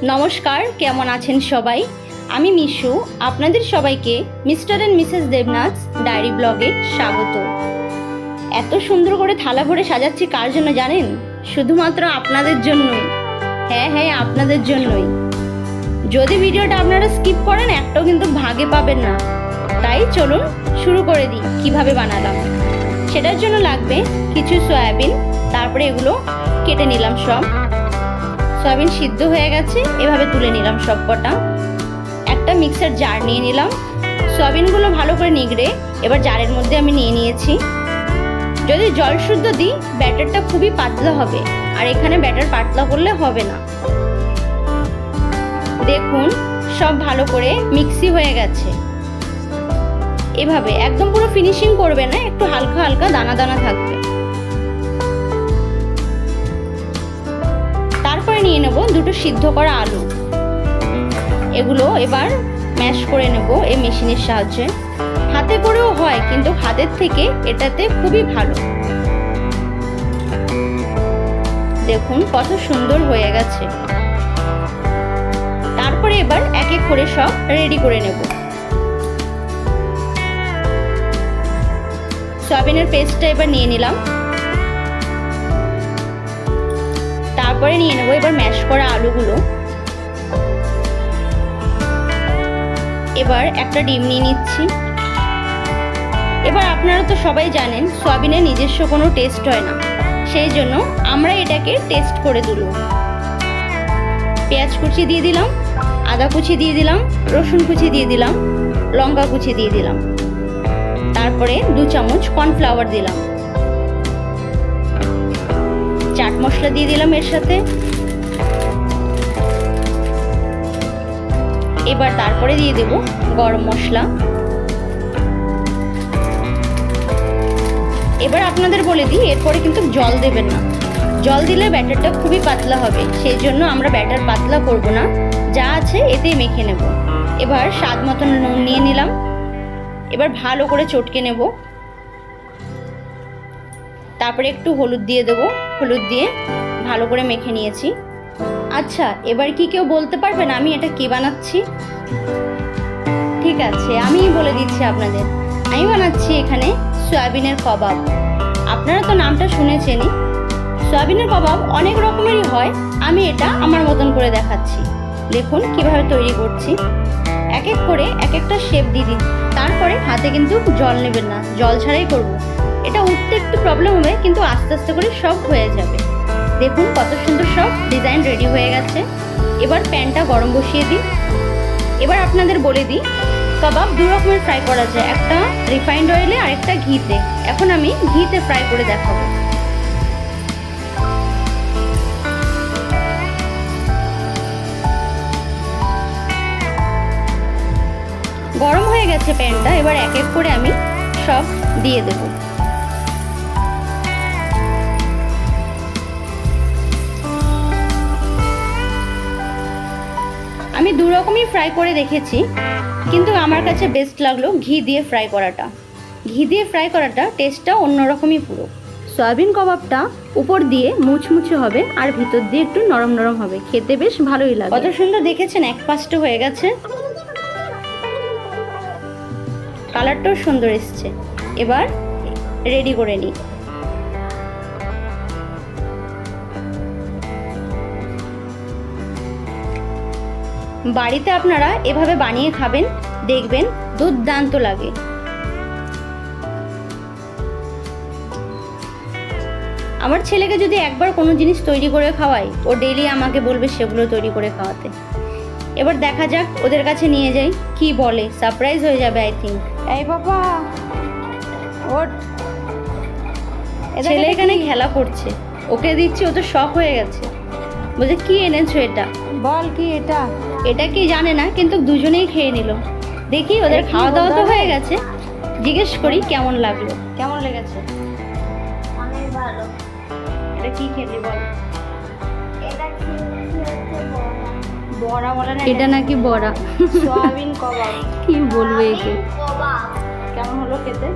নমস্কার, কেমন আছেন সবাই? আমি মিশু, আপনাদের সবাইকে Mr and Mrs Debnath diary ব্লগে স্বাগত। এত সুন্দর করে থালা ভরে সাজাচ্ছি কার জন্য জানেন? শুধুমাত্র আপনাদের জন্যই। হ্যাঁ হ্যাঁ আপনাদের জন্যই। যদি ভিডিওটা আপনারা স্কিপ করেন, একটাও কিন্তু ভাগে পাবেন না। তাই চলুন শুরু করে দিই, কীভাবে বানালাম। সেটার জন্য লাগবে কিছু সয়াবিন, তারপরে এগুলো কেটে নিলাম সব। সয়াবিন সিদ্ধ হয়ে গেছে, এভাবে তুলে নিলাম সব কটা। একটা মিক্সার জার নিয়ে নিলাম। সয়াবিনগুলো ভালো করে নিগড়ে এবার জারের মধ্যে আমি নিয়ে নিয়েছি। যদি জল শুদ্ধ দিই, ব্যাটারটা খুবই পাতলা হবে, আর এখানে ব্যাটার পাতলা করলে হবে না। দেখুন, সব ভালো করে মিক্সি হয়ে গেছে। এভাবে, একদম পুরো ফিনিশিং করবে না, একটু হালকা হালকা দানা দানা থাকবে। নেব, দুটো সিদ্ধ করা আলু। এগুলো এবার ম্যাশ করে নেব এই মেশিনের সাহায্যে। হাতে করেও হয়, কিন্তু হাতের থেকে এটাতে খুবই ভালো। দেখুন কত সুন্দর হয়ে গেছে। তারপরে এবার এক এক করে সব রেডি করে নেব। সয়াবিনের পেস্টটা এবার নিয়ে নিলাম। তারপরে নিয়ে নেব। এবার ম্যাশ করা আলুগুলো। এবার একটা ডিম নিয়ে নিচ্ছি। এবার আপনারা তো সবাই জানেন সয়াবিনের নিজস্ব কোনো টেস্ট হয় না। সেই জন্য আমরা এটাকে টেস্ট করে তুলব। পেঁয়াজ কুচি দিয়ে দিলাম, আদা কুচি দিয়ে দিলাম, রসুন কুচি দিয়ে দিলাম, লঙ্কা কুচি দিয়ে দিলাম। তারপরে দু চামচ কর্নফ্লাওয়ার দিলাম। চাট মশলা দিয়ে দিলাম এর সাথে। এবার তারপরে দিয়ে দেব গরম মশলা। এবার আপনাদের বলে দিই, এরপরে কিন্তু জল দেবেন না। জল দিলে ব্যাটারটা খুবই পাতলা হবে, সেই জন্য আমরা ব্যাটার পাতলা করব না। যা আছে এতেই মেখে নেব। এবার স্বাদ মতন নুন নিয়ে নিলাম। এবার ভালো করে চটকে নেব। তারপরে একটু হলুদ দিয়ে দেবো। হলুদ দিয়ে ভালো করে মেখে নিয়েছি। আচ্ছা এবার কি কেউ বলতে পারবেন আমি এটা কি বানাচ্ছি? ঠিক আছে, আমিই বলে দিচ্ছি আপনাদের। আমি বানাচ্ছি এখানে সয়াবিনের কবাব। আপনারা তো নামটা শুনেছেনই। সয়াবিনের কবাব অনেক রকমেরই হয়। আমি এটা আমার মতন করে দেখাচ্ছি। দেখুন কীভাবে তৈরি করছি। এক এক করে এক একটা শেপ দিয়ে দিন। তারপরে হাতে কিন্তু জল নেবেন না। জল ছাড়াই করব। এটা উঠতে একটু প্রবলেম হবে, কিন্তু আস্তে আস্তে করে সব হয়ে যাবে। দেখুন কত সুন্দর সব ডিজাইন রেডি হয়ে গেছে। এবার প্যানটা গরম বসিয়ে দিই। এবার আপনাদের বলে দিই, কাবাব দু রকমের ফ্রাই করা যায়। একটা রিফাইন্ড অয়েলে আর একটা ঘিতে। এখন আমি ঘিতে ফ্রাই করে দেখাবো। গরম হয়ে গেছে প্যানটা এবার এক এক করে আমি সব দিয়ে দেবো। রকমই ফ্রাই করে দেখেছি, কিন্তু আমার কাছে বেস্ট লাগল ঘি দিয়ে ফ্রাই করাটা। ঘি দিয়ে ফ্রাই করাটা টেস্টটা অন্যরকমই পুরো। সয়াবিন কাবাবটা উপর দিয়ে মুচমুচে হবে আর ভিতর দিয়ে একটু নরম নরম হবে। খেতে বেশ ভালোই লাগে। কত সুন্দর দেখেছেন, এক পাশটা হয়ে গেছে। কালারটাও সুন্দর এসছে। এবার রেডি করে নিই। বাড়িতে আপনারা এভাবে বানিয়ে খাবেন দেখবেন দুর্দান্ত লাগে। আমার ছেলেকে যদি একবার কোনো জিনিস তৈরি করে খাওয়াই ও ডেলি আমাকে বলবে সেগুলো তৈরি করে খাওয়াতে। এবার দেখা যাক ওদের কাছে নিয়ে যাই কি বলে সারপ্রাইজ হয়ে যাবে আই থিঙ্ক এই বাবা ওর ছেলে এখানে খেলা করছে। ওকে দিচ্ছি ও তো শখ হয়ে গেছে। বলছে কি এনেছো এটা? বল কি এটা? এটা কি জানে না কিন্তু দুজনেই খেয়ে নিল। দেখি ওদের খাওয়া দাওয়া তো হয়ে গেছে। জিজ্ঞেস করি কেমন লাগল? কেমন লেগেছে? অনেক ভালো। এটা কি খেলি বল? এটা খেয়েছি বড়া? বড়া না এটা নাকি বড়া? সয়াবিন কবাব। কি বলব একে? কেমন হলো খেতে?